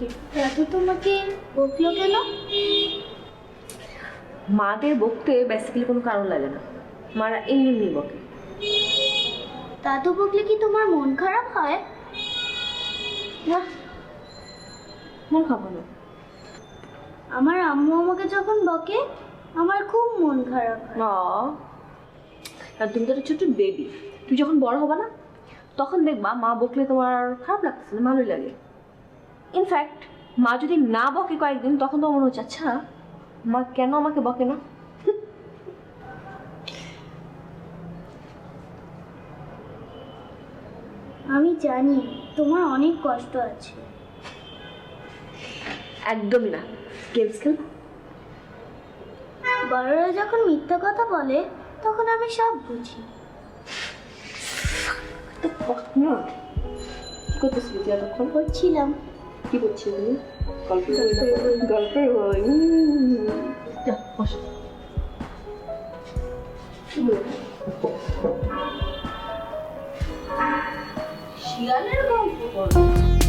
দাদু তোমাকে বকলো কেন? মাদের বকতে বেসিক্যালি কোনো কারণ লাগে না। মারা এমনি এমনি বকে। দাদু বকলে কি তোমার মন খারাপ হয়? না। মন খাব না আমার আম্মু আমাকে যখন বকে আমার খুব মন খারাপ হয়। আর তুমি তো একটা ছোট্ট বেবি তুই যখন বড় হবা না তখন দেখবা মা বকলে তোমার খারাপ লাগতেছে না ভালোই লাগে। ইনফ্যাক্ট মা যদি না বকে কয়েকদিন তখন তো মনে হচ্ছে আচ্ছা মা কেন আমাকে বকে না? আমি জানি তোমার অনেক কষ্ট আছে। একদমই না। গেমস খেল বড়রা যখন মিথ্যা কথা বলে তখন আমি সব বুঝি। 기본치는 걸프라인 걸프라인 야 멋있어. 시간을 보고.